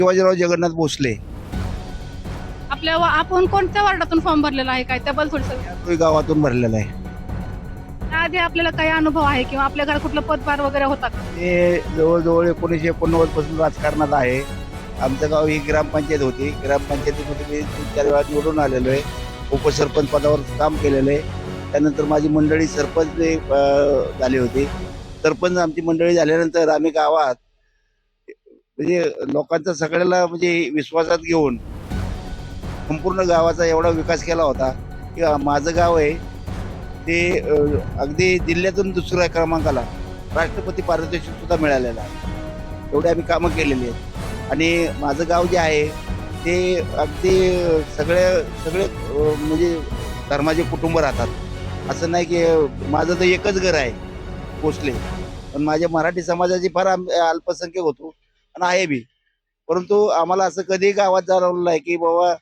शिवाजीराव जगन्नाथ भोसले. आपल्या वा- आपण कोणत्या वार्डातून फॉर्म भरलेला आहे? काय त्याबद्दल थोडस? तोही गावातून भरलेला आहे. त्याआधी आपल्याला काही अनुभव आहे किंवा आपल्या घरात कुठलं पदभार वगैरे होता का? ते जवळजवळ एकोणीसशे एकोणनव्वदपासून राजकारणात आहे. आमचं गाव ही ग्रामपंचायत होती. ग्रामपंचायतीमध्ये मी तीन चार वेळा निवडून आलेलो आहे. उपसरपंच पदावर काम केलेलं आहे. त्यानंतर माझी मंडळी सरपंच अं, झाली होती. सरपंच आमची मंडळी झाल्यानंतर आम्ही गावात म्हणजे लोकांचा सगळ्याला म्हणजे विश्वासात घेऊन संपूर्ण गावाचा एवढा विकास केला होता की माझं गाव आहे. ते अगदी जिल्ह्यातून दुसऱ्या क्रमांकाला राष्ट्रपती पारितोषिक सुद्धा मिळालेलं आहे. एवढे आम्ही कामं केलेली आहेत. आणि माझं गाव जे आहे ते अगदी सगळे सगळे म्हणजे धर्माचे कुटुंब राहतात. असं नाही की माझं तर एकच घर आहे भोसले. पण माझ्या मराठी समाजाची फार आम- अल्पसंख्यक होतो. आणि आहे बी. परंतु आम्हाला असं कधी गावात जाणवलं नाही की बाबा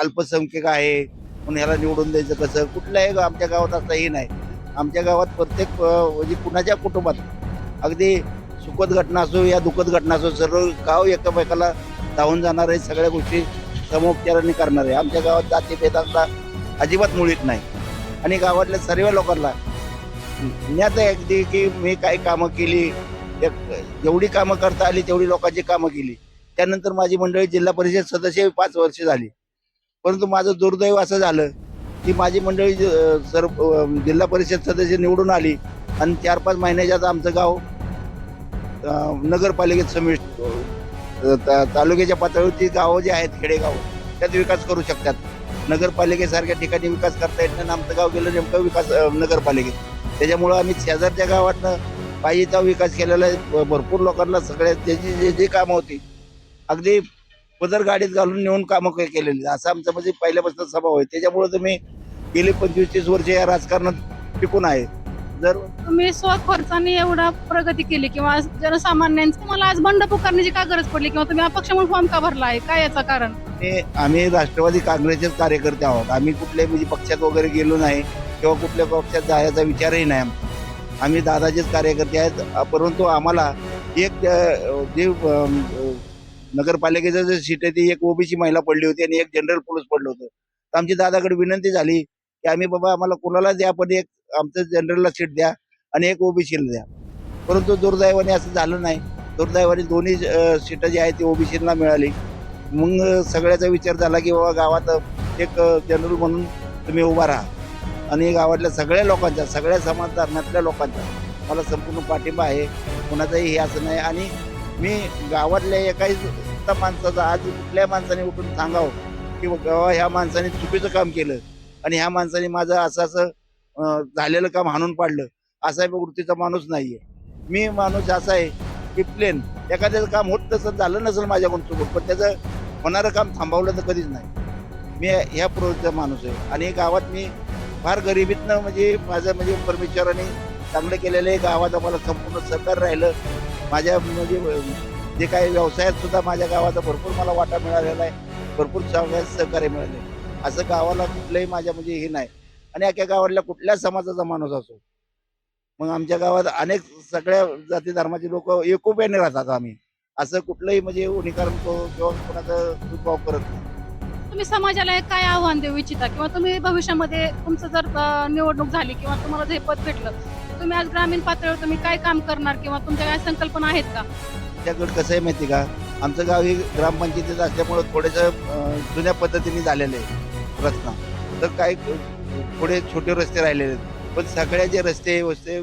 अल्पसंख्यक आहे म्हणून ह्याला निवडून द्यायचं कसं? कुठल्याही आमच्या गावात असंही नाही. आमच्या गावात प्रत्येक म्हणजे कुणाच्या कुटुंबात अगदी सुखद घटना असो या दुःखद घटना असो सर्व गाव एकमेकाला धावून जाणार आहे सगळ्या गोष्टी समोपचाराने करणार आहे. आमच्या गावात जाती जातीभेदांचा अजिबात मुळीत नाही. आणि गावातल्या सर्व लोकांना ज्ञात आहे अगदी की मी काही कामं केली जेवढी कामं करता आली तेवढी लोकांची कामं केली. त्यानंतर माझी मंडळी जिल्हा परिषद सदस्य पाच वर्ष झाली. परंतु माझं दुर्दैव असं झालं की माझी मंडळी सर जिल्हा परिषद सदस्य निवडून आली आणि चार पाच महिन्याच्यात आमचं गाव नगरपालिकेत समिष्ट ता- तालुक्याच्या पातळीवरती गावं जी आहेत खेडेगाव त्यात विकास करू शकतात. नगरपालिकेसारख्या ठिकाणी विकास करता येत नाही आमचं गाव गेलं नेमकं विकास नगरपालिकेत. त्याच्यामुळं आम्ही शेजारच्या गावातनं पाहिजेचा विकास केलेला आहे. भरपूर लोकांना सगळ्या त्याची जे जे कामं होती अगदी पदर गाडीत घालून नेऊन कामं केलेली असं आमचं म्हणजे पहिल्यापासून स्वभाव आहे. त्याच्यामुळे तुम्ही गेली पंचवीस तीस वर्ष या राजकारणात टिकून आहे. जर तुम्ही स्वखर्चाने एवढा प्रगती केली किंवा जनसामान्यांचं तुम्हाला आज बंड पुकारण्याची का गरज पडली किंवा तुम्ही अपक्ष म्हणून फॉर्म का भरला आहे? काय याचं कारण? आम्ही राष्ट्रवादी काँग्रेसचेच कार्यकर्ते आहोत. आम्ही कुठल्याही म्हणजे पक्षात वगैरे गेलो नाही किंवा कुठल्या पक्षात जायचा विचारही नाही आमचा. आम्ही दादाचेच कार्यकर्ते आहेत. परंतु आम्हाला एक जे नगरपालिकेचं जे सीट आहे ती एक ओबीसी महिला पडली होती आणि एक जनरल पोलीस पडलं होतं. तर आमची दादाकडे विनंती झाली की आम्ही बाबा आम्हाला कोणाला द्या पण एक आमचं जनरलला सीट द्या आणि एक ओबीसीला द्या. परंतु दुर्दैवाने असं झालं नाही. दुर्दैवाने दोन्ही सीटं जी आहेत ती ओबीसीला मिळाली. मग सगळ्याचा विचार झाला की बाबा गावात एक जनरल म्हणून तुम्ही उभा राहा. आणि गावातल्या सगळ्या लोकांच्या सगळ्या समाज धर्मातल्या लोकांचा मला संपूर्ण पाठिंबा आहे. कुणाचाही हे असं नाही. आणि मी गावातल्या एकाही माणसाचा आज कुठल्या माणसाने उठून सांगावं की बाबा ह्या माणसाने चुकीचं काम केलं आणि ह्या माणसाने माझं असं असं झालेलं काम हाणून पाडलं. असा वृत्तीचा माणूस नाहीये. मी माणूस असा आहे की प्लेन एखाद्याचं काम होत तसं झालं नसेल माझ्याकडून चुकून पण त्याचं होणारं काम थांबवलं तर कधीच नाही. मी ह्या प्रवृत्तीचा माणूस आहे. आणि गावात मी फार गरिबीतनं म्हणजे माझं म्हणजे परमेश्वराने चांगलं केलेलं आहे. गावात आम्हाला संपूर्ण सहकार राहिलं. माझ्या म्हणजे जे काही व्यवसायात सुद्धा माझ्या गावाचा भरपूर मला वाटा मिळालेला आहे. भरपूर सगळ्यात सहकार्य मिळाले. असं गावाला कुठलंही माझ्या म्हणजे हे नाही. आणि अख्या गावातल्या कुठल्या समाजाचा माणूस असो. मग आमच्या गावात अनेक सगळ्या जाती धर्माचे लोक एकोप्याने राहतात आम्ही. असं कुठलंही म्हणजे उनिकरण किंवा कोणाचं दुर्भाव करत नाही. तुम्ही समाजाला एक काय आव्हान देऊ इच्छिता? किंवा तुम्ही भविष्यामध्ये तुमचं जर निवडणूक झाली किंवा तुम्हाला जे पद भेटलं तुम्ही आज ग्रामीण पातळीवर तुम्ही काय काम करणार किंवा तुमच्या काय संकल्पना आहेत का? त्याकडे कसं आहे माहिती का? आमचं गाव हे ग्रामपंचायतीत असल्यामुळं थोडंसं जुन्या पद्धतीने झालेलं आहे रस्ता. तर काही थोडे छोटे रस्ते राहिलेले आहेत. पण सगळ्या जे रस्ते वस्ते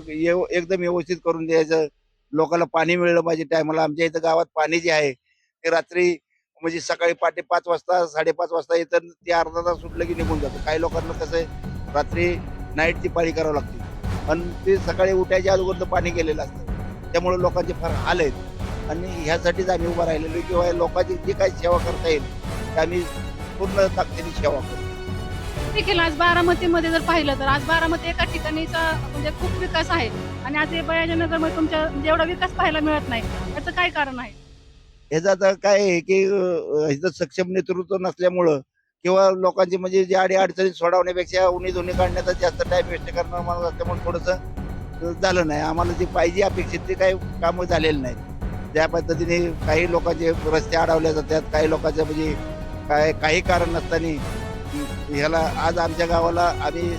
एकदम व्यवस्थित करून द्यायचं. लोकांना पाणी मिळलं पाहिजे टायमाला. आमच्या इथं गावात पाणी जे आहे ते रात्री म्हणजे सकाळी पहाटे पाच वाजता साडेपाच वाजता येतं ते अर्धा तास सुटलं की निघून जातं. काही लोकांना कसं आहे रात्री नाईटची पाळी करावं लागते. आणि ते सकाळी उठायच्या अगोदर पाणी गेलेलं असतं. त्यामुळे लोकांचे फार हाल आहेत. आणि ह्यासाठीच आम्ही उभं राहिलेलो किंवा लोकांची जी काही सेवा करता येईल ते आम्ही पूर्ण ताकदीने सेवा करू. देखील आज बारामतीमध्ये जर पाहिलं तर आज बारामती एका ठिकाणीचा म्हणजे खूप विकास आहे. आणि आज हे बयाजनगरमध्ये तुमच्या म्हणजे एवढा विकास पाहायला मिळत नाही. याचं काय कारण आहे? ह्याचं आता काय आहे की ह्याचं सक्षम नेतृत्व नसल्यामुळं किंवा लोकांची म्हणजे जे अडी अडचणी सोडवण्यापेक्षा उन्ही दोन्ही काढण्याचा जास्त टाईम वेस्ट करणार माणूस असल्यामुळे थोडंसं झालं नाही. आम्हाला जे पाहिजे अपेक्षित ते काही कामं झालेलं नाही त्या पद्धतीने काही लोकांचे रस्ते अडवले जातात काही लोकांचं म्हणजे काय काही कारण नसताना ह्याला आज आमच्या गावाला आम्ही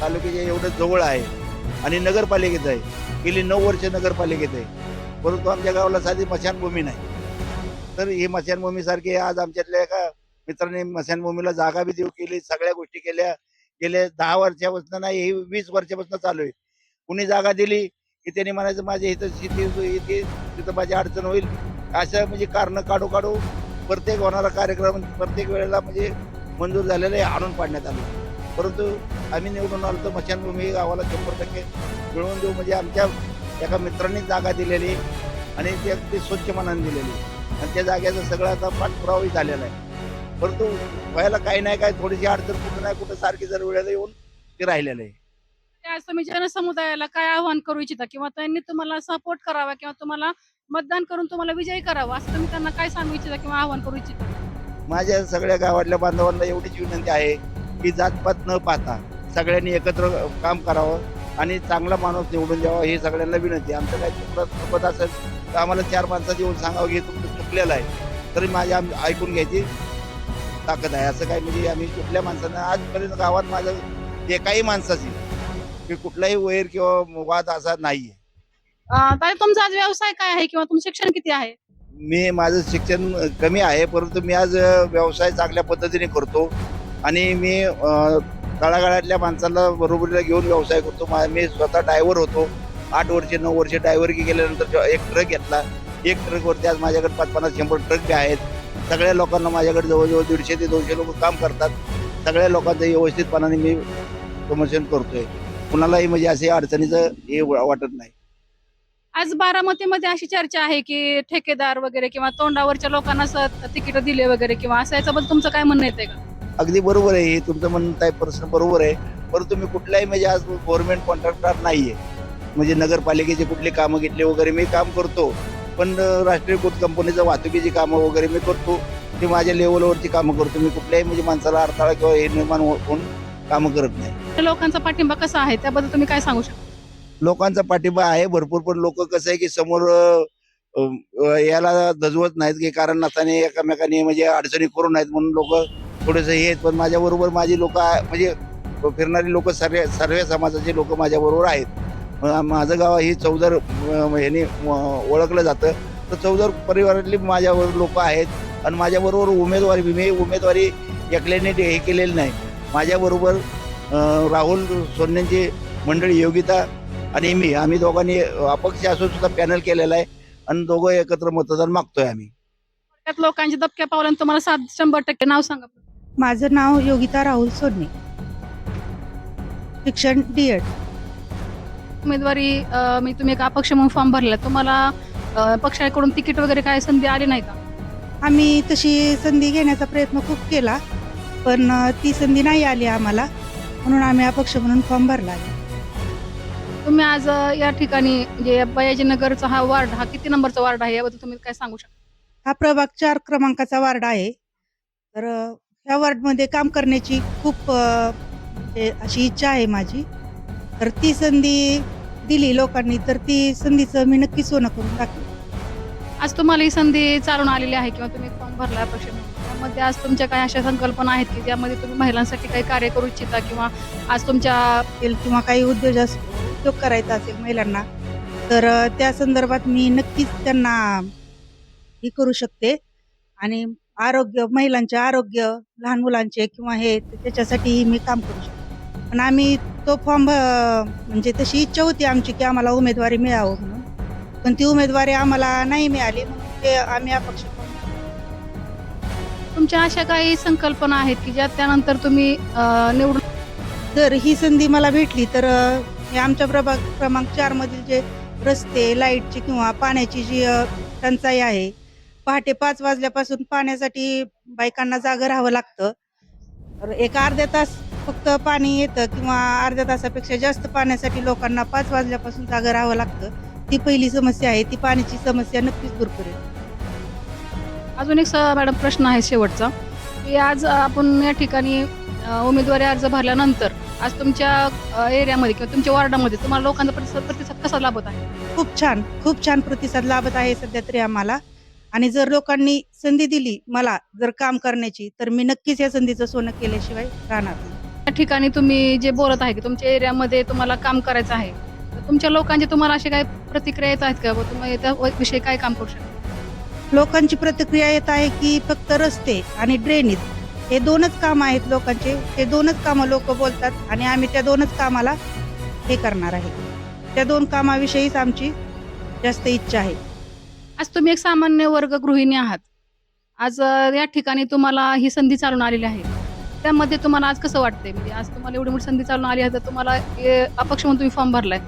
तालुक्याच्या एवढं जवळ आहे आणि नगरपालिकेत आहे. गेली नऊ वर्ष नगरपालिकेत आहे. परंतु आमच्या गावाला साधी मशानभूमी नाही. तर ही मशानभूमीसारखी आज आमच्यातल्या एका मित्राने मशानभूमीला जागा बी देऊ केली सगळ्या गोष्टी केल्या. गेल्या दहा वर्षापासून नाही ही वीस वर्षापासून चालू आहे. कुणी जागा दिली की त्यांनी म्हणायचं माझ्या इथं शेती इथे तिथं माझी अडचण होईल. अशा म्हणजे कारणं काढू काढू प्रत्येक होणारा कार्यक्रम प्रत्येक वेळेला म्हणजे मंजूर झालेलं आहे आणून पाडण्यात आलं. परंतु आम्ही निवडून आलो तर मशानभूमी गावाला शंभर टक्के मिळवून देऊ. म्हणजे आमच्या एका मित्रांनी जागा दिलेली आणि ते अगदी स्वच्छ मनाने दिलेली आणि त्या जागेचं सगळं आता पाठपुरावाही झालेला आहे. परंतु व्हायला काही नाही काय थोडीशी अडचण कुठं नाही कुठं सारखी जर वेळेला येऊन ते राहिलेलं आहे. त्या तुम्ही जनसमुदायाला काय आव्हान करू इच्छिता किंवा त्यांनी तुम्हाला सपोर्ट करावा किंवा तुम्हाला मतदान करून तुम्हाला विजयी करावं असं तुम्ही त्यांना काय सांगू इच्छिता किंवा आव्हान करू इच्छिता? माझ्या सगळ्या गावातल्या बांधवांना एवढीच विनंती आहे की जातपात न पाहता सगळ्यांनी एकत्र काम करावं आणि चांगला माणूस निवडून द्यावा हे सगळ्यांना विनंती. आमचं काय चुकलं असेल तर आम्हाला चार माणसात येऊन सांगावं की तुमचं चुकलेलं आहे. तरी माझ्या ऐकून घ्यायची ताकद आहे. असं काय म्हणजे आम्ही कुठल्या माणसानं आजपर्यंत गावात माझं एकाही माणसाची की कुठलाही वैर किंवा वाद असा नाहीये. अं, ताई तुमचा आज व्यवसाय काय आहे किंवा तुमचं शिक्षण किती आहे? मी माझं शिक्षण कमी आहे परंतु मी आज अ, व्यवसाय चांगल्या पद्धतीने करतो. आणि मी अ, तळागाळातल्या माणसाला बरोबरीला घेऊन व्यवसाय करतो. मा- मी स्वतः ड्रायव्हर होतो. आठ वर्षे नऊ वर्षे ड्रायव्हरकी केल्यानंतर जेव्हा एक ट्रक घेतला एक ट्रकवरती आज माझ्याकडे पाच पन्नास शंभर ट्रक बी आहेत. सगळ्या लोकांना माझ्याकडे जवळजवळ दीडशे ते दोनशे लोक काम करतात. सगळ्या लोकांचं व्यवस्थितपणाने मी प्रमोशन करतोय. कुणालाही म्हणजे असे अडचणीचं हे वाटत नाही. आज बारामतीमध्ये अशी चर्चा आहे की ठेकेदार वगैरे किंवा तोंडावरच्या लोकांना तिकीट दिले वगैरे किंवा असं याच्याबद्दल तुमचं काय म्हणणं येते का अगदी बरोबर आहे. हे तुमचं म्हणत आहे प्रश्न बरोबर आहे. परंतु मी कुठल्याही म्हणजे आज गव्हर्नमेंट कॉन्ट्रॅक्टर नाहीये. म्हणजे नगरपालिकेचे कुठले कामं घेतले वगैरे मी काम करतो. पण राष्ट्रीयकृत कंपनीचं वाहतुकीची कामं वगैरे मी करतो. ते माझ्या लेवलवरची कामं करतो. मी कुठल्याही म्हणजे माणसाला अडथळा किंवा हे निर्माण हो- होऊन कामं करत नाही. लोकांचा पाठिंबा कसा आहे? त्याबद्दल तुम्ही काय सांगू शकता? लोकांचा पाठिंबा आहे भरपूर पण लोक कसं आहे की समोर याला दजवत नाहीत की कारण नसताना एकामेकाने म्हणजे अडचणी करू नयेत म्हणून लोक थोडेसे हे आहेत. पण माझ्या बरोबर माझी लोक म्हणजे फिरणारी लोक सर्व सर्व समाजाचे लोक माझ्या बरोबर आहेत. माझं गाव ही चौदर ह्याने ओळखलं जातं. तर चौदर परिवारातली माझ्याबरोबर लोक आहेत. आणि माझ्याबरोबर उमेदवारी मी उमेदवारी एकल्याने ते हे केलेली नाही. माझ्याबरोबर राहुल सोन्यांची मंडळी योगिता आणि मी आम्ही दोघांनी अपक्ष असून सुद्धा पॅनल केलेला आहे. आणि दोघं एकत्र मतदान मागतोय आम्ही. त्यात लोकांच्या दबक्या पावलांना तुम्हाला सात शंभर टक्के नाव सांगा. माझं नाव योगिता राहुल सोडणे शिक्षण डी एड उमेदवारी अं, मी तुम्ही एक अपक्ष म्हणून फॉर्म भरला तुम्हाला अं, पक्षाकडून तिकीट वगैरे काय संधी आली नाही का? आम्ही तशी संधी घेण्याचा प्रयत्न खूप केला पण अ, ती संधी नाही आली आम्हाला. म्हणून आम्ही अपक्ष म्हणून फॉर्म भरला तुम्ही आज अं, या ठिकाणी जे बयाजीनगरचा हा वार्ड हा किती नंबरचा वार्ड आहे? याबद्दल तुम्ही काय सांगू शकता? हा प्रभाग चार क्रमांकाचा वार्ड आहे. तर अ, ह्या वार्डमध्ये काम करण्याची खूप अ, म्हणजे अशी इच्छा आहे माझी. तर ती संधी दिली लोकांनी तर ती संधीचं मी नक्की सोनं करून दाखवेन आज तुम्हाला ही संधी चालून आलेली आहे किंवा तुम्ही फॉर्म भरला अपक्ष त्यामध्ये आज तुमच्या काही अशा संकल्पना आहेत की ज्यामध्ये तुम्ही महिलांसाठी काही कार्य करू इच्छिता किंवा आज तुमच्या असेल किंवा काही उद्योग उद्योग करायचा असेल महिलांना तर त्या संदर्भात मी नक्कीच त्यांना हे करू शकते. आणि आरोग्य महिलांचे आरोग्य लहान मुलांचे किंवा हे त्याच्यासाठीही मी काम करू शकते. पण आम्ही तो फॉर्म म्हणजे तशी इच्छा होती आमची की आम्हाला उमेदवारी मिळावं म्हणून. पण ती उमेदवारी आम्हाला नाही मिळाली म्हणून ते आम्ही अपक्ष तुमच्या अशा काही संकल्पना आहेत की ज्या त्यानंतर तुम्ही निवडून जर ही संधी मला भेटली तर आमच्या प्रभाग क्रमांक चार मधील जे रस्ते लाईटची किंवा पाण्याची जी टंचाई आहे पहाटे पाच वाजल्यापासून पाण्यासाठी बायकांना जागं राहावं लागतं. एक अर्ध्या तास फक्त पाणी येतं किंवा अर्ध्या तासापेक्षा जास्त पाण्यासाठी लोकांना पाच वाजल्यापासून जागं राहावं लागतं. ती पहिली समस्या आहे. ती पाण्याची समस्या नक्कीच दूर करेल. अजून एक मॅडम प्रश्न आहे शेवटचा. की आज आपण या ठिकाणी उमेदवारी अर्ज भरल्यानंतर आज तुमच्या एरियामध्ये किंवा तुमच्या वॉर्डामध्ये तुम्हाला लोकांचा प्रतिसाद प्रतिसाद कसा लाभत आहे? खूप छान. खूप छान प्रतिसाद लाभत आहे सध्या तरी आम्हाला. आणि जर लोकांनी संधी दिली मला जर काम करण्याची तर मी नक्कीच या संधीचं सोनं केल्याशिवाय राहणार ठिकाणी तुम्ही जे बोलत आहे की तुमच्या एरियामध्ये तुम्हाला काम करायचं आहे तुमच्या लोकांचे तुम्हाला असे काही प्रतिक्रिया येत आहेत का? तुम्ही त्या विषयी काय काम करू शकता? लोकांची प्रतिक्रिया येत आहे की फक्त रस्ते आणि ड्रेनेज हे दोनच काम आहेत लोकांचे. हे दोनच कामं लोक बोलतात आणि आम्ही त्या दोनच कामाला हे करणार आहे. त्या दोन कामाविषयीच आमची जास्त इच्छा आहे. आज तुम्ही एक सामान्य वर्ग गृहिणी आहात. आज या ठिकाणी तुम्हाला ही संधी चालून आलेली आहे. त्यामध्ये तुम्हाला आज कसं वाटतंय? म्हणजे आज तुम्हाला एवढी मोठी संधी चालून आली आहे तर तुम्हाला हे अपक्ष म्हणून तुम्ही फॉर्म भरलाय.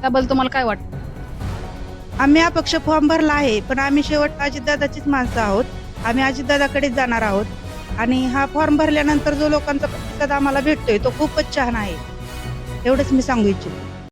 त्याबद्दल तुम्हाला काय वाटतं? आम्ही अपक्ष फॉर्म भरला आहे पण आम्ही शेवट अजितदादाचीच माणसं आहोत. आम्ही अजितदादाकडेच जाणार आहोत. आणि हा फॉर्म भरल्यानंतर जो लोकांचा प्रतिसाद आम्हाला भेटतोय तो खूपच छान आहे. एवढंच मी सांगू इच्छितो.